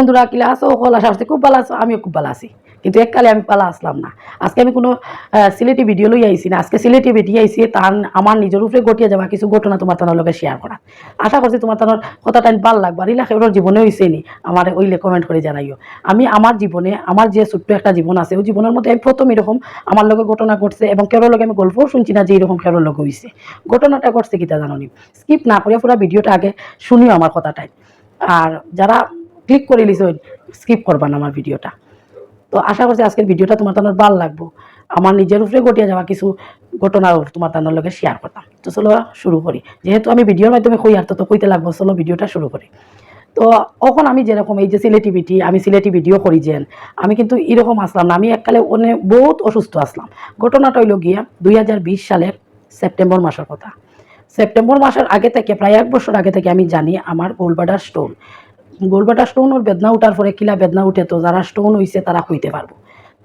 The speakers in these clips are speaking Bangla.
বন্ধুরা কিলা আসো কল আসা আসছে খুব ভালো আছো, আমিও খুব ভালো আছি। কিন্তু এককালে আমি পালা আসলাম না। আজকে আমি কোনো সিলেটি ভিডিও লই আইছি না। আজকে সিলেটি ভিডিও আইছি তার আমার নিজের উপরে ঘটিয়ে যাওয়া কিছু ঘটনা তোমার তার লগে শেয়ার করা আশা করছি তোমার তার কথাটা ভালো লাগবা। রিলা সেগুলোর জীবনে হয়েছে নি? আমার ওইলে কমেন্ট করে জানাইও। আমি আমার জীবনে আমার যে ছোট্ট একটা জীবন আছে ওই জীবনের মধ্যে আমি প্রথম এরকম আমার লগে ঘটনা ঘটছে এবং কেউর লগে আমি গল্পও শুনছি না যে এরকম কেউর লগে হয়েছে ঘটনাটা ঘটছে কিতা জানি স্কিপ না করে পুরো ভিডিওটা আগে শুনিও আমার কথাটাই। আর যারা ক্লিক করে লিছ স্কিপ করবা আমার ভিডিওটা তো আশা করছি আজকের ভিডিওটা তোমার তানোর ভালো লাগবো। আমার নিজের উপরে ঘটিয়ে যাওয়া কিছু ঘটনা তোমার তানোর লগে শেয়ার করতাম। তো চলো শুরু করি। যেহেতু আমি ভিডিওর মাধ্যমে কই আর তো কইতে লাগবো, চলো ভিডিওটা শুরু করি। তো এখন আমি যেরকম এই যে সিলেটি ভিটি আমি সিলেটি ভিডিও করি যেন, আমি কিন্তু এরকম আসলাম না। আমি এককালে অনেক বহুত অসুস্থ আসলাম। ঘটনাটা হইল গিয়া দুই সালের সেপ্টেম্বর মাসের কথা। সেপ্টেম্বর মাসের আগে থেকে, প্রায় এক বছর আগে থেকে আমি জানি আমার গোলবাডার স্টোন গোলবাডার স্টোনের বেদনা উঠার পরে কিলা বেদনা উঠে তো যারা স্টোন হয়েছে তারা হইতে পারব।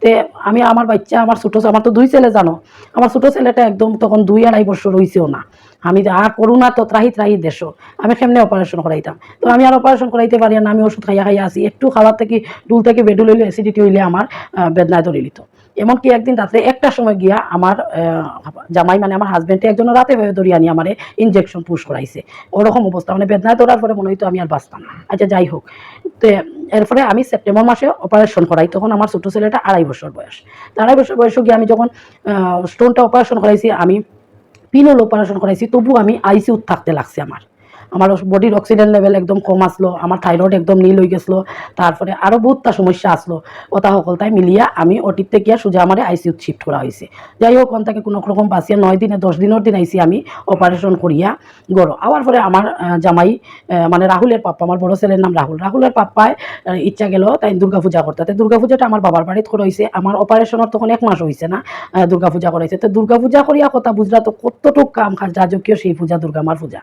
তে আমি আমার বাচ্চা, আমার ছোটো আমার তো দুই ছেলে জানো। আমার ছোটো ছেলেটা একদম তখন দুই আড়াই বছর হইছেও না। আমি আর করোনা তো ত্রাহি ত্রাহি দেশ। আমি কেমনে অপারেশন করাইতাম? তো আমি আর অপারেশন করাইতে পারি না, আমি ওষুধ খাইয়া খাইয়া আসি। একটু খাওয়ার থেকে ডুল থেকে বেডুল হইলে অ্যাসিডিটি হইলে আমার বেদনায় ধরে নিত। এমনকি একদিন রাত্রে একটা সময় গিয়া আমার জামাই মানে আমার হাজবেন্ডে একজন রাতে ভেবে ধরিয়ে আনি আমার ইনজেকশন পুশ করাইছে। ওরকম অবস্থা মানে বেদনায় ধরার পরে মনে হইতো আমি আর বাঁচতাম না। আচ্ছা যাই হোক এরপরে আমি সেপ্টেম্বর মাসে অপারেশন করাই, তখন আমার ছোটো ছেলেটা আড়াই বছর বয়স। আড়াই বছর বয়সে গিয়ে আমি যখন স্টোনটা অপারেশন করাইছি, আমি পিনল অপারেশন করাইছি তবু আমি আইসিউ থাকতে লাগছে আমার। আমার বডির অক্সিজেন লেভেল একদম কম আসলো আমার থাইরয়েড একদম নীল হয়ে গেছিল তারপরে আরও বহুতটা সমস্যা আসলো ওটা সকল তাই মিলিয়া আমি অটিতে গিয়া সোজা আমার আইসিউত শিফট করা হয়েছে যাই হোক থেকে কোনো রকম বাঁচিয়ে নয় দিনে দশ দিনের দিন আইসি আমি অপারেশন করিয়া গড়ো আবার পরে আমার জামাই মানে রাহুলের পাপ্পা আমার বড় ছেলের নাম রাহুল রাহুলের পাপ্পায় ইচ্ছা গেল তাই দুর্গা পূজা করতে তো দুর্গা পূজাটা আমার বাবার বাড়িতে করা হয়েছে আমার অপারেশনের তখন এক মাস হয়েছে না আহ, দুর্গা পূজা করাইছে তো দুর্গা পূজা করিয়া কথা বুঝলা তো কতটুক কাম কাজ রাজকীয় সেই পূজা দুর্গা মার পূজা।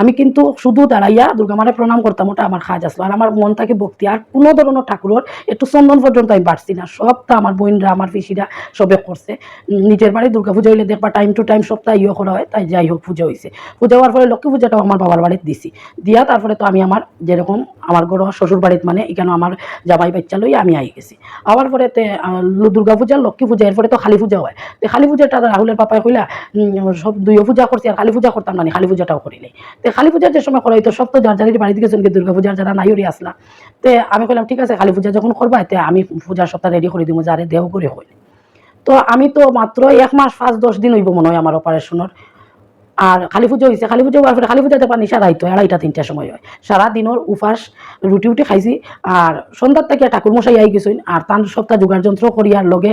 আমি কিন্তু শুধু দাঁড়াইয়া দুর্গা মারে প্রণাম করতাম ওটা আমার কাজ আসলো আর আমার মন থাকে ভক্তি। আর কোনো ধরনের ঠাকুরের একটু চন্দন পর্যন্ত আমি পারছি না। সবটা আমার বোনরা আমার পিসিরা সবে করছে। নিজের বাড়ি দুর্গা পুজো হইলে দেখবা টাইম টু টাইম সপ্তাহ ইয়ে করা হয় তাই যাই হোক পুজো হয়েছে পুজো হওয়ার পরে লক্ষ্মী পূজাটাও আমার বাবার বাড়িতে দিছি। দিয়া তারপরে তো আমি আমার যেরকম আমার গড় শ্বশুর বাড়িতে মানে এখানে আমার জামাই বাচ্চা লই আমি আই গেছি। আবার পরে তে দুর্গা পূজা লক্ষ্মী পূজা এরপরে তো কালী পূজা হয়। তো কালী পূজাটা রাহুলের পাপায় কইলা সব দুইও পূজা করছি আর কালী পূজা করতাম নি, কালী পূজাটাও করিলে তো কালী পূজার যে সময় করা হইতো সব তো যার যার বাড়িতে গেছেন দুর্গা পূজার যারা নাইরি আসলা, তে আমি কইলাম, ঠিক আছে কালী পূজা যখন করবা তে আমি পূজার সপ্তাহ রেডি করে দিব যারে দেহ করে হই তো আমি তো মাত্র এক মাস, পাঁচ, দশ দিন হইব মনে হয় আমার অপারেশনের আর কালী পুজো হয়েছে কালী পুজো হওয়ার পরে কালী পূজাতে পানি সারা হইতো আড়াইটা তিনটার সময় হয়। সারা দিনের উপাস, রুটি উটি খাইছি, আর সন্ধ্যার থেকে ঠাকুর মশাই আই গেছেন, আর তার সপ্তাহ যোগার যন্ত্র করিয়ার লগে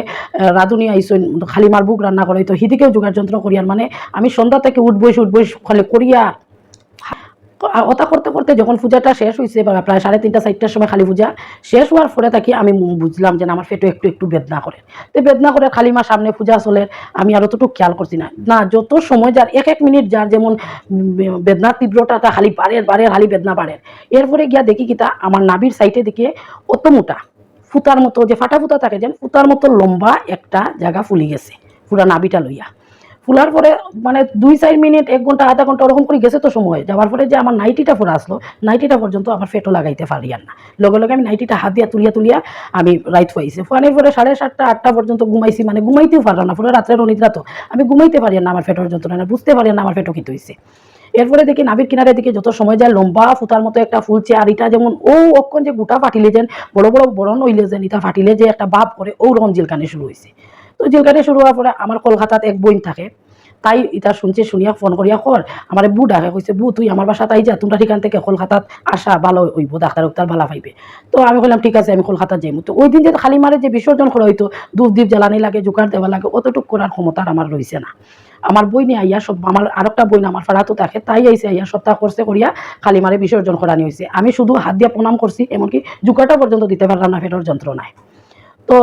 রাঁধুনি আইসেন খালি মার বুক রান্না করাইতো হিদিকেও যোগার যন্ত্র করিয়ার মানে আমি সন্ধ্যা থেকে উঠবইস উঠবইস, খালি করিয়া ওটা করতে করতে যখন পূজাটা শেষ হয়েছে প্রায় সাড়ে তিনটা, চারটার সময় খালি পূজা শেষ হওয়ার পরে থাকি আমি বুঝলাম যে আমার পেটে একটু একটু বেদনা করে। তো বেদনা করে খালি মা সামনে পূজা চলে, আমি আর অতটুকু খেয়াল করছি না। না, যত সময় যার, এক এক মিনিট যার যেমন বেদনার তীব্রতাটা খালি বাড়ের বাড়ের খালি বেদনা বাড়ের এরপরে গিয়া দেখি কিতা আমার নাভির সাইটে দিকে অত মোটা ফুতার মতো, যে ফাটা ফুতা থাকে যেন, ফুতার মতো লম্বা একটা জায়গা ফুলি গেছে, পুরা নাভিটা লইয়া। ফুলার পরে মানে দুই চার মিনিট, এক ঘণ্টা, আধা ঘণ্টা ওরকম করে গেছে তো সময়। যাওয়ার পরে যে আমার নাইটিটা পরে আসলো, নাইটিটা পর্যন্ত আমার ফেটো লাগাইতে পারি আর না। লগে লগে আমি নাইটিটা হাত দিয়া তুলিয়া তুলিয়া আমি রাইট পাইছি। ফানির পরে সাড়ে সাতটা, আটটা পর্যন্ত ঘুমাইছি মানে ঘুমাইতেও পারলাম না। পুরো রাত্রের অনিদ্রা তো আমি ঘুমাইতে পারি না আমার ফেটোর যন্ত্রণা, না বুঝতে পারি না আমার ফেটো কি হয়েছে এরপরে দেখি নাবির কিনারে দিকে যত সময় যায়, লম্বা ফুতার মতো একটা ফুলছে আর এটা যেমন, ও অক্ষণ যে গোটা ফাটিলে যেন, বড় বড় বরণ হইলে যেন এটা ফাটিলে যে একটা বাপ করে ও রকম জিলকানি শুরু হয়েছে তো জিলকানি শুরু হওয়ার পরে আমার কলকাতাত এক বইন থাকে। তাই এটা শুনছে, শুনিয়া ফোন করিয়া কর আমার বু ডাকে কইছে বু, তুই আমার বাসা তাই যা তোমরা ঠিকান থেকে কলকাতাত আসা, ভালো হইব ডাক্তার উক্তার ভালো পাইবে। তো আমি বললাম ঠিক আছে, আমি কলকাতা যাইমু। তো ওই দিন যে খালি মারে যে বিসর্জন করা হইতো ধূপ দ্বীপ জ্বালানি লাগে জোগাড় দেওয়া লাগে, অতটুকু করার ক্ষমতা আমার রয়েছে না। আমার বই নিয়ে আইয়া সব আমার আরেকটা বই আমার ফাড়াতো থাকে, তাই আইসে আইয়া সপ্তাহ করছে করিয়া খালি মারে বিসর্জন করানি হয়েছে আমি শুধু হাত দিয়ে প্রণাম করছি এমনকি জোগাড়টা পর্যন্ত দিতে পারলাম না ফেটোর যন্ত্রণায় তো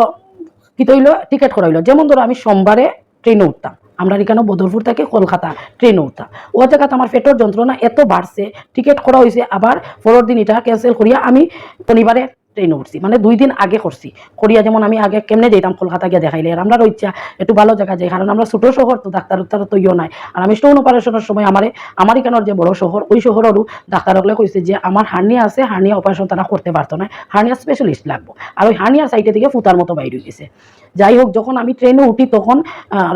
কি তৈল? টিকিট করাইলো। যেমন ধরো আমি সোমবারে ট্রেনে উঠতাম। আমরা এখানে বদরপুর থেকে কলকাতা ট্রেনে উঠতাম। ও জায়গাতে আমার পেটের যন্ত্রণা এত বাড়ছে টিকিট করা হয়েছে আবার পরের দিন এটা ক্যান্সেল করিয়া আমি শনিবারে ট্রেনে উঠছি। মানে দুই দিন আগে করছি। করিয়া যেমন আমি আগে কেমনে যেতাম কলকাতা গিয়ে দেখাইলে, আর আমরা ইচ্ছা একটু ভালো জায়গা যাই কারণ আমরা ছোটো শহর, তো ডাক্তার উত্তর তো ইয়ে নাই। আর আমি স্টোন অপারেশনের সময় আমার আমার এখানের যে বড় শহর, ওই শহরেরও ডাক্তার হলে কইছে যে, আমার হার্নিয়া আছে, হার্নিয়া অপারেশন তারা করতে পারতো না। হার্নিয়া স্পেশালিস্ট লাগবো। আর ওই হার্নিয়ার সাইডে থেকে ফুতার মতো বাইরে গেছে। যাই হোক, যখন আমি ট্রেনে উঠি, তখন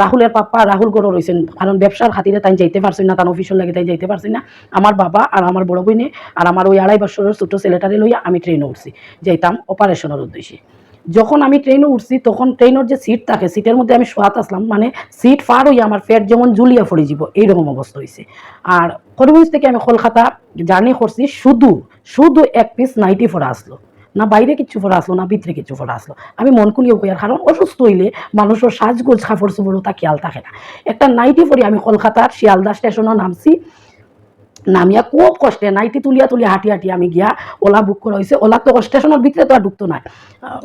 রাহুলের পাপ্পা, রাহুল গড় রয়েছেন কারণ ব্যবসার খাতিরে তাই যাইতে পারছি না, তার অফিসের লাগে তাই যাইতে পারছি না। আমার বাবা আর আমার বড় বইনে, আর আমার ওই আড়াই বছরের ছোটো ছেলেটারে লইয়া আমি ট্রেনে উঠছি। যাইতাম অপারেশনের উদ্দেশ্যে। যখন আমি ট্রেনে উঠছি, তখন ট্রেনের যে সিট থাকে সিটের মধ্যে আমি শোয়াত আসলাম মানে সিট ফার হইয়া আমার পেট যেমন জুলিয়া পড়ে যাব এইরকম অবস্থা হয়েছে আর করিমগঞ্জ থেকে আমি কলকাতা জার্নি করছি, শুধু শুধু এক পিস নাইটি ফোরা আসলো। না বাইরে কিছু ফোরা আসলো, না ভিতরে কিছু ফোরা আসলো। আমি মন খুলিয়ে কই আর কারণ অসুস্থ হইলে মানুষের সাজগোজ কাপড় চোপড়ও তা খেয়াল থাকে না। একটা নাইটি পরে আমি কলকাতার শিয়ালদা স্টেশনে নামছি নামিয়া খুব কষ্টে, নাইটি তুলিয়া তুলিয়া হাঁটি হাঁটি আমি গিয়া ওলা বুক করা হয়েছে ওলা তো স্টেশনের ভিতরে তো আর ঢুকতো না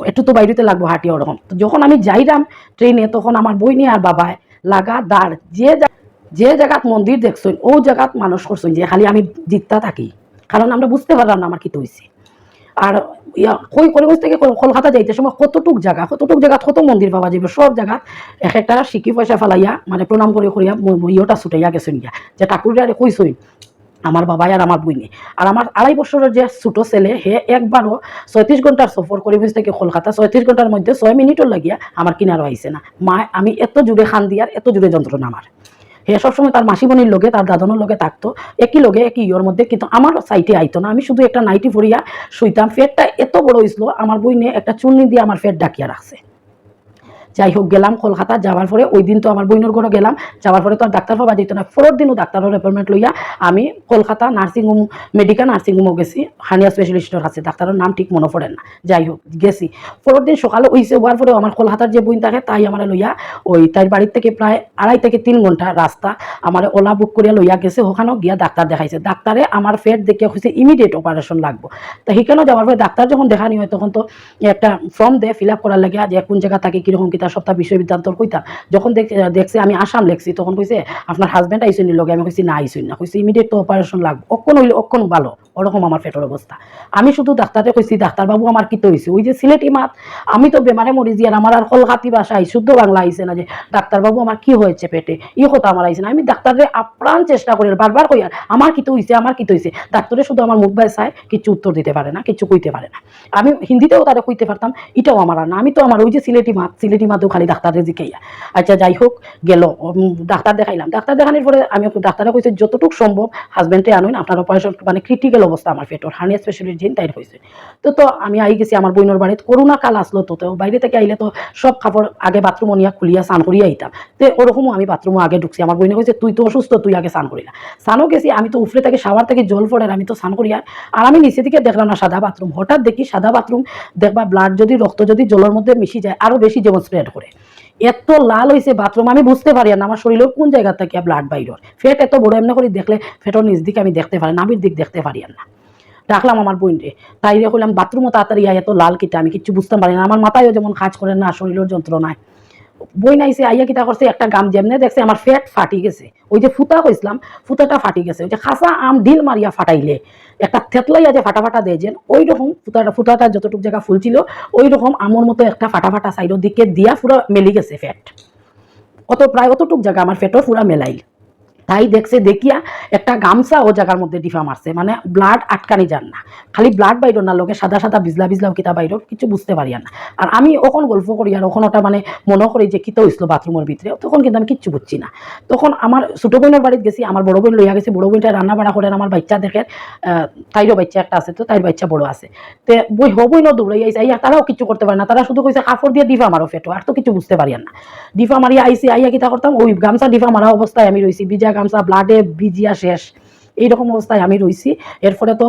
একটু তো বাইরেতে লাগবো হাঁটি ওরকম তো যখন আমি যাইরাম ট্রেনে তখন আমার বই নিয়ে আর বাবায় লাগা দাঁড় যে যে জায়গাত মন্দির দেখছেন ও জায়গাত মানুষ করছেন যে খালি আমি জিততা থাকি। কারণ আমরা বুঝতে পারলাম না আমার কি হয়েছে আর ইয়া কই কলেজ থেকে কল- কলকাতা যাইতে সময় কতটুক জায়গা কতটুক জায়গা কত মন্দির পাওয়া যাবে সব জায়গা এক একটা সিকি পয়সা ফেলাইয়া মানে প্রণাম করে করিয়া ইয়েটা ছুটাইয়া গেছেন গিয়া। যে ঠাকুরের কইসই আমার বাবাই আর আমার বইনে। আর আমার আড়াই বছরের যে ছোটো ছেলে হে একবারও ছয়ত্রিশ ঘণ্টার সফর করিমগঞ্জ থেকে কলকাতা। ছয়ত্রিশ ঘণ্টার মধ্যে ছয় মিনিটও লাগিয়া আমার কিনারও আইছে না। মা, আমি এত জুড়ে খান দিয়ার এত জুড়ে যন্ত্রণা আমার হে সবসময় তার মাসিমণির লগে তার দাদনের লগে থাকতো। একই লগে একই ইয়র মধ্যে, কিন্তু আমার সাইটে আইতো না। আমি শুধু একটা নাইটি পরিয়া শুইতাম। ফেটটা এত বড় হয়েছিল আমার বইনে একটা চুন্নি দিয়ে আমার ফেট ডাকিয়া রাখছে যাই হোক গেলাম কলকাতা, যাওয়ার পরে ওই দিন তো আমার বইনের ঘরে গেলাম। যাওয়ার পরে তো আর ডাক্তার পাওয়া যেত না। পরের দিনও ডাক্তারের অ্যাপয়েন্টমেন্ট লইয়া আমি কলকাতা নার্সিংহোম মেডিকেল নার্সিংহোমও গেছি। হানিয়া স্পেশালিস্টের কাছে। ডাক্তারের নাম ঠিক মনে পড়েন না। যাই হোক গেছি। পরের দিন সকালে ওইসে হওয়ার পরে আমার কলকাতার যে বইন থাকে, তাই আমার লইয়া ওই তাই বাড়ির থেকে প্রায় আড়াই থেকে তিন ঘণ্টা রাস্তা আমার ওলা বুক করিয়া লইয়া গেছে। ওখানেও গিয়া ডাক্তার দেখাইছে। ডাক্তারে আমার ফেট দেখে হয়েছে ইমিডিয়েট অপারেশন লাগবো। তা সেখানেও যাওয়ার পরে ডাক্তার যখন দেখানি হয়, তখন তো একটা ফর্ম দেয় ফিল আপ করার লাগে যে কোন জায়গা থাকে, কীরকম কি তার সপ্তাহ বিষয় বিদ্যান্তর কইতাম। যখন দেখ- দেখছে আমি আসাম লেখছি, তখন কইছে, আপনার হাজব্যান্ড আইসুন লগে? আমি কইছি, না আইসুন না। কইছি ইমিডিয়েট তো অপারেশন লাগবে। অক্ষণ হইলে, অক্ষণ ভালো। ওরকম আমার পেটের অবস্থা। আমি শুধু ডাক্তারে কইছি, ডাক্তারবাবু, আমার কি তো হয়েছে ওই যে সিলেটি মাত আমি তো বেমারে মরিছি আর আমার আর কলকাতি ভাষা আই শুদ্ধ বাংলা আইছে না যে, ডাক্তারবাবু, আমার কি হয়েছে পেটে? ই কথা আমার আইছে না। আমি ডাক্তারে আপ্রাণ চেষ্টা করি বারবার কই আর আমার কি তো হয়েছে আমার কি তো হয়েছে ডাক্তারে শুধু আমার মুখ বাই চায় কিছু উত্তর দিতে পারে না, কিছু কইতে পারে না। আমি হিন্দিতেও তারা কইতে পারতাম, এটাও আমার না। আমি তো আমার ওই যে সিলেটি মাত সিলেটি মাতেও খালি ডাক্তারে জিকাইয়া আচ্ছা যাই হোক, গেল। ডাক্তার দেখাইলাম। ডাক্তার দেখানোর পরে আমি ডাক্তারে কইছে যতটুকু সম্ভব হাজবেন্ডে আনুন আপনার অপারেশন মানে ক্রিটিক্যাল অবস্থা আমার পেটর হার্নিয়া স্পেশালিস্ট যেন তাই হয়েছে তো তো, আমি আই গেছি আমার বইনের বাড়িতে করোনা কাল আসলো তো তো বাইরে থেকে আইলে তো সব কাপড় আগে বাথরুম নিয়ে খুলিয়া স্নান করিয়া আইতাম তো ওরকমও আমি বাথরুমও আগে ঢুকছি। আমার বইনে কইছে তুই তো অসুস্থ, তুই আগে স্নান করি না স্নানও গেছি, আমি তো উফরে থেকে শাওয়ার থেকে জল পড়ে আমি তো স্নান করিয়া আর আমি নিচে দিকে দেখলাম না, সাদা বাথরুম হঠাৎ দেখি সাদা বাথরুম দেখবা ব্লাড যদি রক্ত যদি জলের মধ্যে মিশি যায় আরও বেশি যেমন স্প্রেড করে। এত লাল হয়েছে বাথরুম আমি বুঝতে পারি না আমার শরীরের কোন জায়গা থেকে ব্লাড বাইরর ফ্যাট এত বড়, এমনি করে দেখলে ফ্যাটর নিজ দিকে আমি দেখতে পারি নাভির দিক দেখতে পারি না। ডাকলাম আমার বোনরে তাই রে কইলাম বাথরুমও তাড়াতাড়ি আয়, এত লাল কিটা, আমি কিচ্ছু বুঝতে পারি না। আমার মাথায়ও যেমন কাজ করে না শরীরের যন্ত্রণায়। বই নাইছে, আইয়া কিতা করছে, একটা গাম যেমনে দেখছে আমার ফ্যাট ফাটি গেছে। ওই যে ফুতা কইছিলাম ফুতাটা ফাটি গেছে। ওই যে খাসা আম ঢিল মারিয়া ফাটাইলে, একটা থেতলাইয়া যে ফাটা ফাটা দেয় যেন ওই রকম ফুতাটা ফুতাটা যতটুকু জায়গা ফুলছিল ওই রকম আমর মতো একটা ফাটা ফাটা সাইডের দিকে দিয়া পুরো মেলি গেছে ফ্যাট অত প্রায় অতটুক জায়গা আমার ফ্যাটও পুরা মেলাইল। তাই দেখছে, দেখিয়া একটা গামছা ও জায়গার মধ্যে ডিফা মারছে। মানে ব্লাড আটকানি যান না। খালি ব্লাড বাইর না, লোকে সাদা সাদা বিজলা বিজলাও কিতা বাইর, কিছু বুঝতে পারি না। আর আমি ওখন গল্প করি, আর ওখন ওটা মানে মনে করি যে কিতো হইছিল বাথরুমের ভিতরে, তখন কিন্তু আমি কিচ্ছু বুঝছি না। তখন আমার ছোটো বোনের বাড়িতে গেছি, আমার বড় বোন লইয়া গেছি, বড় বোনটা রান্না বাড়া করে আমার বাচ্চা দেখে তাইরও বাচ্চা একটা আছে তো, তাইর বাচ্চা বড় আছে। তে বই হবই না, দৌড়াই আইসে আইয়া তারাও কিছু করতে পারে না। তারা শুধু কইছে কাপড় দিয়ে ডিফা মারো ফেটো আর তো কিছু বুঝতে পারি না। ডিফা মারিয়া আইসি আইয়া কিতা করতাম, ওই গামছা ডিফা মারা অবস্থায় আমি রইছি ভিজা গামছা ব্লাডে ভিজিয়া শেষ। এইরকম অবস্থায় আমি রইছি। এরপরে তো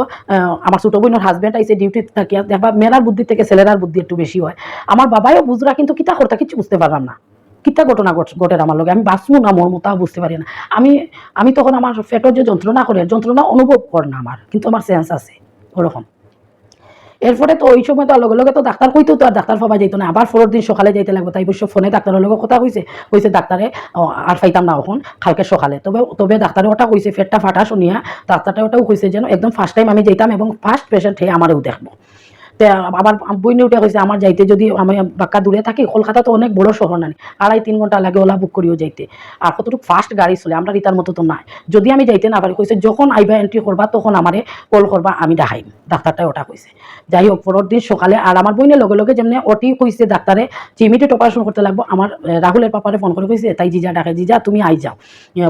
আমার ছোট বোনের হাজব্যান্ড আইসে ডিউটি থাকিয়া দেখবা মেয়েরার বুদ্ধি থেকে ছেলেরার বুদ্ধি একটু বেশি হয়। আমার বাবাইও বুঝরা, কিন্তু কিতা করতা কিছু বুঝতে পারলাম না। কিতা ঘটনা ঘট- আমার লগে? আমি বাঁচবো না মর্ম তাও বুঝতে পারি না। আমি আমি তখন আমার পেটের যে যন্ত্রণা করে, যন্ত্রণা অনুভব কর না আমার, কিন্তু আমার সেন্স আছে। ওরকম। এরপরে তো ওই সময় তো লগে লগে তো ডাক্তার কইতো তো আর ডাক্তার পাওয়া যাইতো না। আবার পরের দিন সকালে যাইতে লাগবে। তাই অবশ্য ফোনে ডাক্তারের লগে কথা কইছে। কইছে, ডাক্তারে আর ফাইতাম না ওখন কালকে সকালে। তবে তবে ডাক্তারে ওটা কইছে ফেটটা ফাটা শুনিয়া, ডাক্তারটা ওটাও কইছে যেন একদম ফার্স্ট টাইম আমি যাইতাম এবং ফার্স্ট পেশেন্ট হয়ে আমারও দেখব। তে আমার বইনে উঠে কইছে, আমার যাইতে যদি আমি বাক্কা দূরে থাকি, কলকাতা তো অনেক বড় শহর না আড়াই তিন ঘণ্টা লাগে ওলা বুক করিও যাইতে। আর কতটুকু ফাস্ট গাড়ি চলে, আমরা রিতার মতো তো নাই। যদি আমি যাইতে না পারি, কইছে, যখন আইবা এন্ট্রি করবা, তখন আমারে কল করবা, আমি দেখাইম। ডাক্তারটাই ওটা কইছে। যাই হোক, পরের দিন সকালে, আর আমার বইনের লগে লগে যেমনি অটি কইছে ডাক্তারে চিমিটেড অপারেশন করতে লাগবো। আমার রাহুলের পাপারে ফোন করে কইছে, তাই জিজা ডাকে, জিজা, তুমি আই যাও।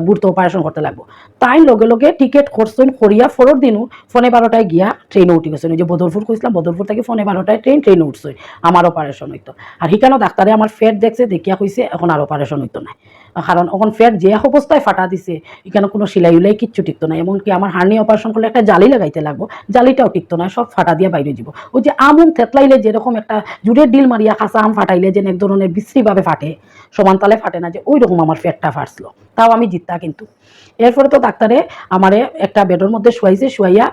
বুড় তো অপারেশন করতে লাগবো। তাই লগে লগে টিকিট করছেন, করিয়া পরের দিনও ফোনে বারোটায় গিয়া ট্রেনে উঠি ওই যে বদরপুর কইছিলাম, বদরপুর থেকে ফোনে বারোটায় ট্রেন ট্রেনে উঠছে আমার অপারেশন হইতো আর সেখানেও ডাক্তারে আমার ফেট দেখছে, দেখিয়া কইছে এখন আর অপারেশন হইতো না কারণ এখন ফেট যে অবস্থায় ফাটা দিছে এখানে কোনো সিলাই উলাই কিচ্ছু টিকতো না এমনকি আমার হার্নি অপারেশন করলে একটা জালি লাগাইতে লাগবো। জালিটাও টিকতো না সব ফাটা দিয়ে বাইরে যাব ওই যে আমুম থেতলাইলে যেরকম একটা জুড়ের ডিল মারিয়া কাঁচা আম ফাটাইলে যে এক ধরনের বিশ্রীভাবে ফাটে। সমান সমানতালে ফাটে না যে ওই রকম আমার ফেটটা ফাটছিল। তাও আমি জিততা কিন্তু। এরপরে তো ডাক্তারে আমারে একটা বেডের মধ্যে শুয়াইছে, শুয়াইয়া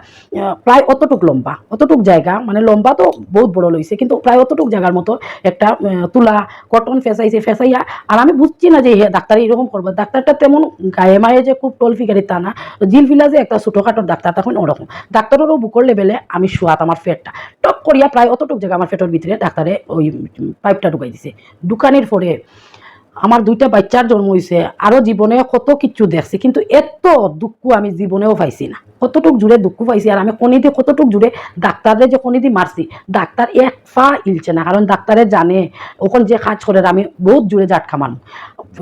প্রায় অতটুক লম্বা, অতটুক জায়গা মানে লম্বা তো বহুত বড় লইছে, কিন্তু প্রায় অতটুক জায়গার মতো একটা তুলা কটন ফেসাইছে, ফেসাইয়া, আর আমি বুঝছি না যে হে ডাক্তার এরকম করব। ডাক্তারটা তেমন গায়ে মায়ে যে খুব টল ফিগারি তা না জিলফিলা যে একটা ছোটোখাটোর ডাক্তার, তখন ওরকম। ডাক্তারেরও বুকর লেভেলে আমি শুয়াত আমার ফেটটা টক করিয়া প্রায় অতটুক জায়গা আমার ফেটের ভিতরে ডাক্তারে ওই পাইপটা ঢুকাই দিছে। দোকানের পরে আমার দুইটা বাচ্চার জন্ম হয়েছে আরও জীবনে কত কিছু দেখছি, কিন্তু এত দুঃখ আমি জীবনেও পাইছি না। কতটুক জুড়ে দুঃখ পাইছি আর আমি কণি দিয়ে কতটুক জুড়ে ডাক্তারে যে কণি দিয়ে মারছি ডাক্তার এক ফা ইলছে না কারণ ডাক্তারে জানে ওখান যে কাজ করে আমি বহুত জুড়ে জাটকা মানু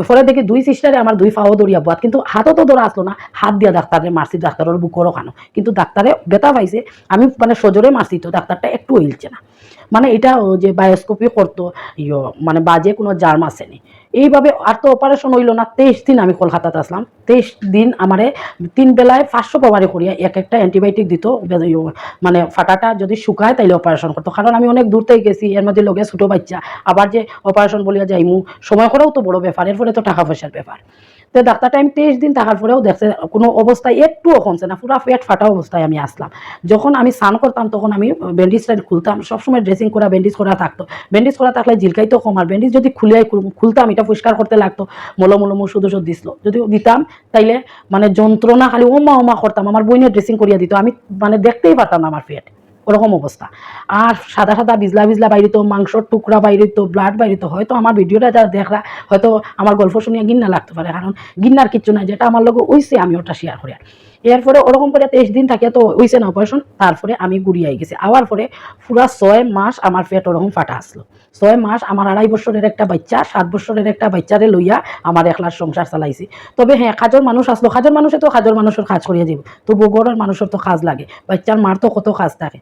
ফলে দেখি দুই সিস্টারে আমার দুই ফাও দৌড়িয়া বাদ কিন্তু হাতও তো ধরা আসলো না, হাত দিয়া ডাক্তারে মারছি ডাক্তারের বুকরও খানো। কিন্তু ডাক্তারে ব্যথা পাইছে, আমি মানে সজোরে মারছি তো ডাক্তারটা একটু ইলছে না। মানে এটা যে বায়োস্কোপি করতো ইয়ো মানে বাজে কোনো জার্ম আসেনি এইভাবে আর তো অপারেশন হইল না। তেইশ দিন আমি কলকাতাতে আসলাম। তেইশ দিন আমারে তিন বেলায় পাঁচশো পাওয়ারে করিয়া এক একটা অ্যান্টিবায়োটিক দিত মানে ফাটাটা যদি শুকায় তাইলে অপারেশন করতো। কারণ আমি অনেক দূর থেকে গেছি, এর মধ্যে লগে ছোটো বাচ্চা। আবার যে অপারেশন বলিয়া যাইমু, সময় করেও তো বড় ব্যাপার, এর ফলে তো টাকা পয়সার ব্যাপার। তো ডাক্তার টাইম তেইশ দিন থাকার পরেও দেখছে, কোনো অবস্থায় একটুও কমছে না, পুরো পেট ফাটা অবস্থায় আমি আসলাম। যখন আমি স্নান করতাম, তখন আমি ব্যান্ডেজটা খুলতাম, সবসময় ড্রেসিং করা ব্যান্ডেজ করা থাকতো। ব্যান্ডেজ করা থাকলে জিলকাইতো কম, আর ব্যান্ডেজ যদি খুলিয়াই খুলতাম, এটা পরিষ্কার করতে লাগতো। মলো মলো ওষুধ ওষুধ দিছিল। যদি দিতাম, তাইলে মানে যন্ত্রণা খালি ওমা ওমা করতাম, আমার বইনে ড্রেসিং করিয়া দিত, আমি মানে দেখতেই পারতাম না আমার পেট। ওরকম অবস্থা। আর সাদা সাদা বিজলা বিজলা বাইরিত, মাংসর টুকরা বাইরিত ব্লাড বাইরিত, হয়তো আমার ভিডিওটা যারা দেখরা, হয়তো আমার গল্প শুনিয়া গিন্না লাগতে পারে, কারণ গিন্নার কিচ্ছু নাই, যেটা আমার লগে ওইছে আমি ওটা শেয়ার করি এরপরে ওরকম করে তেইশ দিন থাকিয়া তো হইছে না অপারেশন তারপরে আমি গুড়িয়ে গেছি। আওয়ার পরে পুরা ছয় মাস আমার পেট ওরকম ফাটা আসলো। ছয় মাস আমার আড়াই বছরের একটা বাচ্চা, সাত বছরের একটা বাচ্চারে লইয়া আমার একলার সংসার চালাইছি। তবে হ্যাঁ কাজর মানুষ আসলো কাজর মানুষে তো কাজর মানুষের কাজ করিয়া যাব তো বগরের মানুষের তো কাজ লাগে, বাচ্চার মার তো কত কাজ থাকে।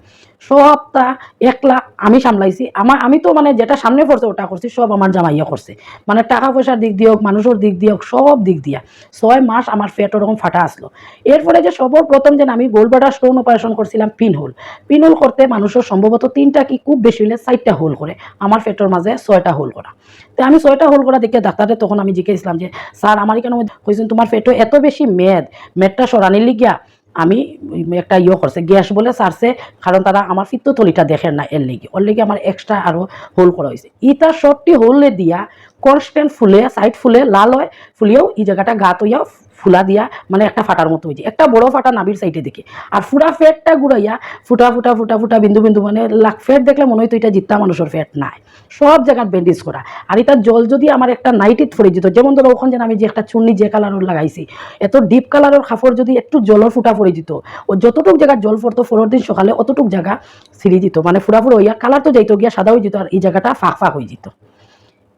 সবটা একলা আমি সামলাইছি আমার আমি তো মানে যেটা সামনে পড়ছে ওটা করছি, সব আমার জামাইয়া করছে। মানে টাকা পয়সার দিক দিয়ে হোক, মানুষের দিক দিয়ে হোক, সব দিক দিয়া। ছয় মাস আমার পেট ওরকম ফাটা আসলো। এরপরে যে সবর প্রথম যে আমি গোলবাডার স্টোন অপারেশন করছিলাম পিন হোল পিন হোল করতে মানুষের সম্ভবত তিনটা কি, খুব বেশি হলে চারটা হোল করে। আমার পেটের মাঝে ছয়টা হোল করা তো আমি ছয়টা হোল করা দেখে ডাক্তারে তখন আমি জিজ্ঞেসলাম যে স্যার আমার কেন কইছেন তোমার পেটে এত বেশি মেদ, মেদটা সরানির লিগিয়া। আমি একটা ইয়ে করছে গ্যাস বলে সারছে কারণ তারা আমার ফিত্তথলিটা দেখেন না এর লেগে। ওর লেগে আমার এক্সট্রা আরও হোল করা হয়েছে ইটা শর্টটি হোলে দিয়া কনস্ট্যান্ট ফুলে সাইড ফুলে, লাল হয় ফুলিয়েও এই জায়গাটা গাত হইয়া ফুলা দিয়া মানে একটা ফাটার মতো হয়েছে একটা বড় ফাটা নাবির সাইডে দেখে। আর ফুটা ফেটটা ঘুরাইয়া ফুটা ফুটা ফুটা ফুটা বিন্দু বিন্দু মানে লাখ ফেট দেখলে মনে হইতো এটা জিত্তা মানুষের ফেট নাই। সব জায়গায় ব্যান্ডেজ করা। আর এটা জল যদি আমার একটা নাইটিত পড়ে যেত, যেমন ধরো ওখানে যেন আমি যে একটা চুন্নি যে কালারের লাগাইছি, এত ডিপ কালারের কাপড় যদি একটু জলের ফুটা পড়ে যেত, ও যতটুক জায়গা জল পড়তো পরের দিন সকালে অতটুক জায়গা ছিঁড়ে যেত। মানে ফুরা ফুরা হইয়া কালার তো যাইতো গিয়া, সাদা হয়ে যেত আর এই জায়গাটা ফাঁক ফাঁক হয়ে যেত।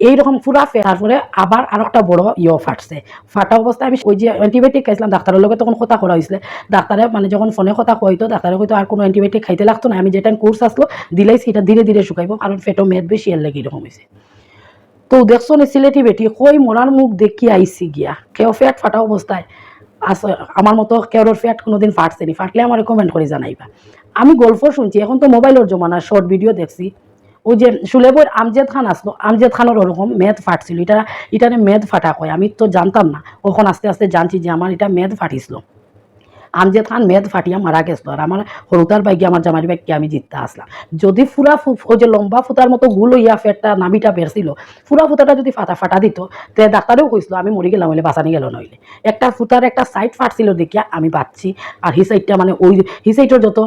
এইরকম পুরা ফে তারপরে আবার আর একটা বড় ইয়ে ফাটছে। ফাটা অবস্থায় আমি ওই যে অ্যান্টিবায়োটিক খাইছিলাম, ডাক্তারের লগে তখন কথা করা হয়েছিল ডাক্তারে মানে যখন ফোনে কথা কইতো ডাক্তারে হয়তো আর কোনো অ্যান্টিবায়োটিক খাইতে লাগতো না? আমি যেটা কোর্স আসলো দিলেই সেটা ধীরে ধীরে শুকাইব কারণ ফেটো মেদ বেশি এর লাগে এরকম হয়েছে তো দেখছ নি সিলেটি বেটি কই মরার মুখ দেখি আইসি গিয়া। কেউ ফ্যাট ফাটা অবস্থায় আস আমার মতো কেউর ফ্যাট কোনোদিন ফাটছে নি? ফাটলে আমার কমেন্ট করে জানাইবা। আমি গল্প শুনছি, এখন তো মোবাইলের জমানা শর্ট ভিডিও দেখছি। ওই যে সুলেবর আমজেদ খান আসলো আমজেদ খানের ওরকম মেদ ফাটছিল। এটা এটা মেদ ফাটা কয়। আমি তো জানতাম না। ওখন আস্তে আস্তে জানছি যে আমার এটা মেদ ফাটিছিল। আমি যে থান মেদ ফাটিয়া মারা গেছিল। আর আমার হরুতার বাইকে আমার জামারি বাইককে আমি জিততে আসলাম। যদি ফুরা ওই যে লম্বা ফুতার মতো গুলো ইয়া ফেটটা নামিটা বেরছিল, ফুরা ফুতাটা যদি ফাটা ফাটা দিত, তে ডাক্তারেও কইছিল, আমি মরি গেলাম হইলে বাঁচানি গেল নইলে। একটা ফুতার একটা সাইড ফাটছিল দেখিয়া আমি বাঁচছি। আর হি সাইডটা মানে ওই হি সাইডের যত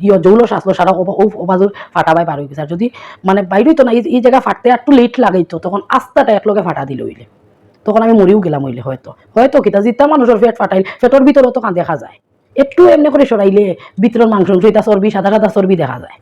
ইয়ে জৌলস আসলো সারা ও ও- ও বাজুর ফাটা বাই বার হয়ে গেছে। আর যদি মানে বাইরেই তো না, এই- এই জায়গা ফাটতে একটু লেট লাগাইতো, তখন আস্তাটা একলগে ফাটা দিল হইলে। তখন আমি মরিও গেলাম হইলে হয়তো। হয়তো কিতা জিতা মানুষের ফেট ফাটাইল ফেটর ভিতরেও তো কান দেখা যায়। একটু এমনি করে সরাইলে ভিতরের মাংস এটা চর্বি সাদা সাদা চর্বি দেখা যায়।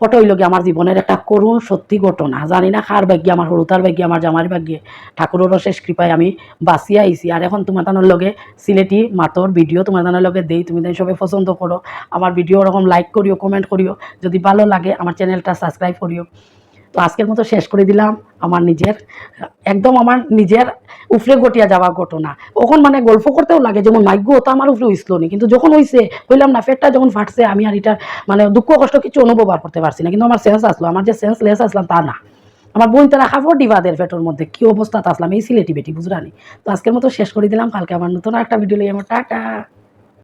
ওটা হইল গিয়ে আমার জীবনের একটা করুণ সত্যি ঘটনা? জানি না খার ভাগ্যে আমার হরুতার ভাগ্যে আমার জামার ভাগ্যে? ঠাকুরেরও শেষ কৃপায় আমি বাঁচিয়ে আইছি আর এখন তোমার তানোর লগে সিলেটি মাতর ভিডিও তোমার তানোর লগে দেই। তুমি তাই সবাই পছন্দ করো আমার ভিডিও ওরকম লাইক করিও কমেন্ট করিও যদি ভালো লাগে আমার চ্যানেলটা সাবস্ক্রাইব করিও তো আজকের মতো শেষ করে দিলাম আমার নিজের, একদম আমার নিজের উফরে গটিয়া যাওয়া ঘটনা। ওখন মানে গল্প করতেও লাগে, যেমন মাইগ্য তো আমার উপরে হইছিল নি। কিন্তু যখন হইছে, হইলাম না পেটটা যখন ফাটছে, আমি আর এটার মানে দুঃখ, কষ্ট কিছু অনুভব আর করতে পারছি না। কিন্তু আমার সেন্স আসলো, আমার যে সেন্স লেস আসলাম তা না। আমার বোন তারা খাবার ডিবাদের পেটের মধ্যে, কি অবস্থাতে আসলাম, এই সিলেটি বেটি বুঝরানি তো আজকের মতো শেষ করে দিলাম, কালকে আমার নতুন একটা ভিডিও লিয়ে আমার টাটা!